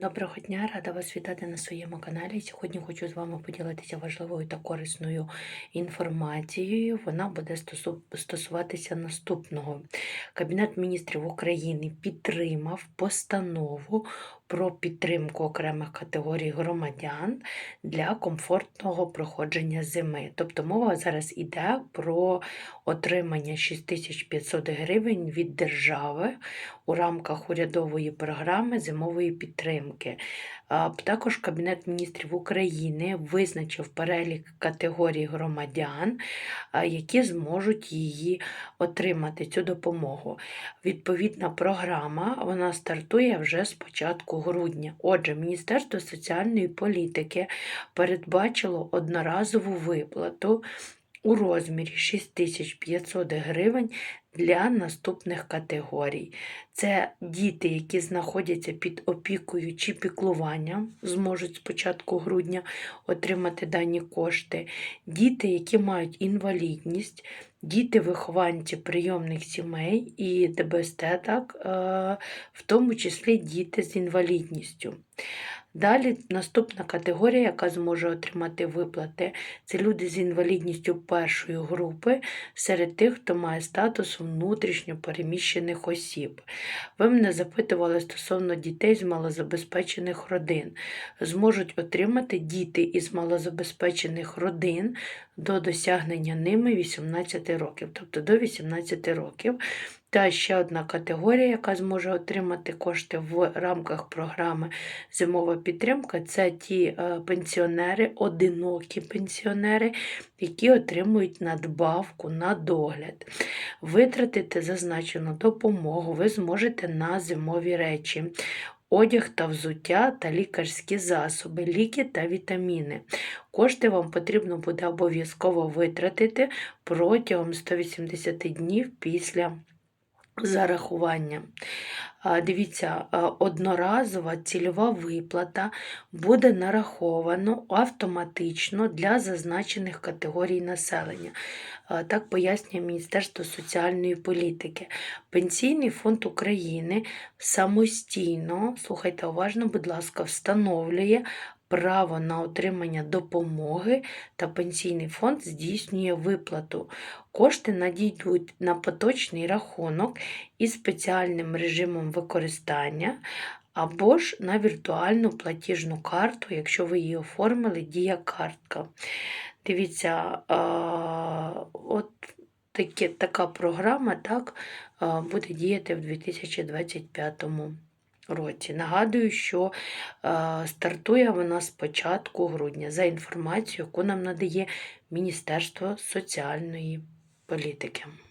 Доброго дня, рада вас вітати на своєму каналі. Сьогодні хочу з вами поділитися важливою та корисною інформацією. Вона буде стосуватися наступного. Кабінет міністрів України підтримав постанову про підтримку окремих категорій громадян для комфортного проходження зими. Тобто мова зараз йде про отримання 6500 гривень від держави у рамках урядової програми зимової підтримки. Також Кабінет міністрів України визначив перелік категорій громадян, які зможуть її отримати цю допомогу. Відповідна програма вона стартує вже з початку грудня. Отже, Міністерство соціальної політики передбачило одноразову виплату у розмірі 6500 гривень для наступних категорій. Це діти, які знаходяться під опікою чи піклуванням, зможуть з початку грудня отримати дані кошти, діти, які мають інвалідність, діти-вихованці прийомних сімей і ДБСТ, так, е, в тому числі діти з інвалідністю. Далі наступна категорія, яка зможе отримати виплати, це люди з інвалідністю першої групи серед тих, хто має статус внутрішньо переміщених осіб. Ви мене запитували стосовно дітей з малозабезпечених родин. Зможуть отримати діти із малозабезпечених родин до досягнення ними 18 років, тобто до 18 років. Та ще одна категорія, яка зможе отримати кошти в рамках програми Зимова підтримка це ті е, пенсіонери, одинокі пенсіонери, які отримують надбавку на догляд. Витратити зазначену допомогу ви зможете на зимові речі. Одяг та взуття та лікарські засоби, ліки та вітаміни. Кошти вам потрібно буде обов'язково витратити протягом 180 днів після зарахування. Дивіться, одноразова цільова виплата буде нараховано автоматично для зазначених категорій населення. Так пояснює Міністерство соціальної політики. Пенсійний фонд України самостійно, слухайте уважно, будь ласка, встановлює право на отримання допомоги та пенсійний фонд здійснює виплату. Кошти надійдуть на поточний рахунок із спеціальним режимом використання. Або ж на віртуальну платіжну карту, якщо ви її оформили, дія картка. Дивіться, от таке, така програма так, буде діяти в 2025 році. Нагадую, що е, стартує вона з початку грудня за інформацією, яку нам надає Міністерство соціальної політики.